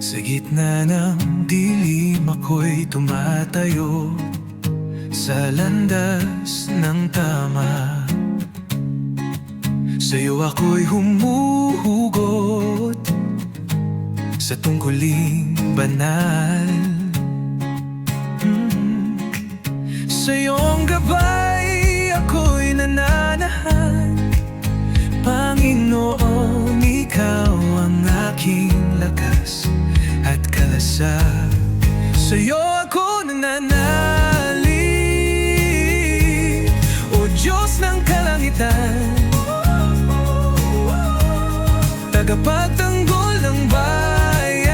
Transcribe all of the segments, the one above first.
gitna ng dilim ako'y tumatayo Sa landas ng tama. Sa'yo ako'y humuhugot Sa tungkuling banal. Mm. Sa iyong gabay ako'y nananahan at kalasag Sa iyo ako nananalig O Diyos ng kalangitan Tagapagtanggol ng bayan.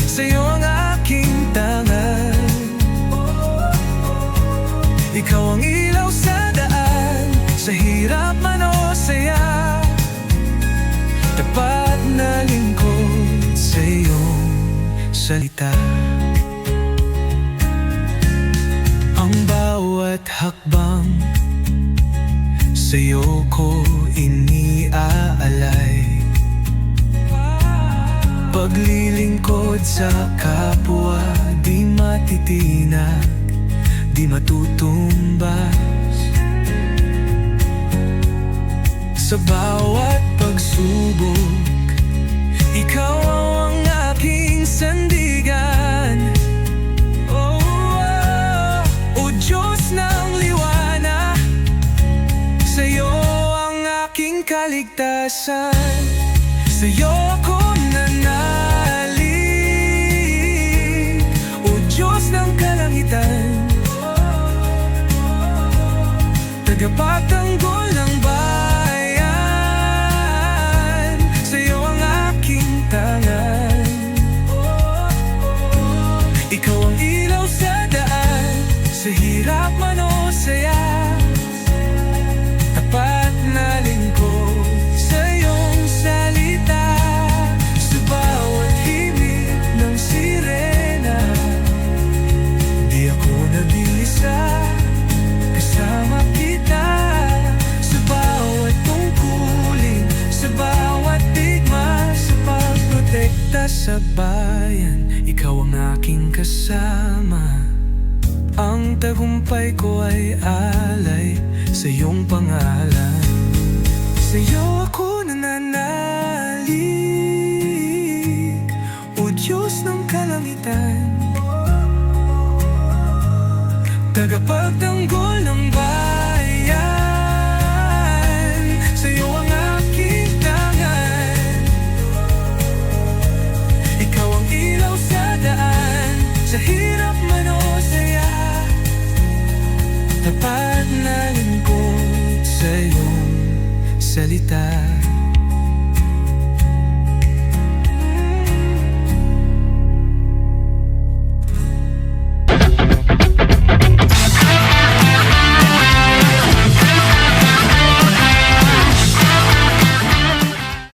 Sa iyo ang aking tangan. Ikaw ang ilaw salita Ang bawat hakbang Sa'yo ko iniaalay. Paglilingkod sa kapwa Di matitinag, di matutumbas. Sa bawat pagsubok Ikaw kaligtasan Sa'yo ako nanalig. O Diyos ng kalangitan. Tagapagtanggol ng bayan. Sa'yo ang aking tangan. Ikaw ang ilaw sa daan. Sa hirap man o saya bayan Ikaw ang aking kasama. Ang tagumpay ko ay alay sa iyong pangalan. Sa iyo ako nananalig O Diyos ng kalangitan. Tagapagtanggol ng salita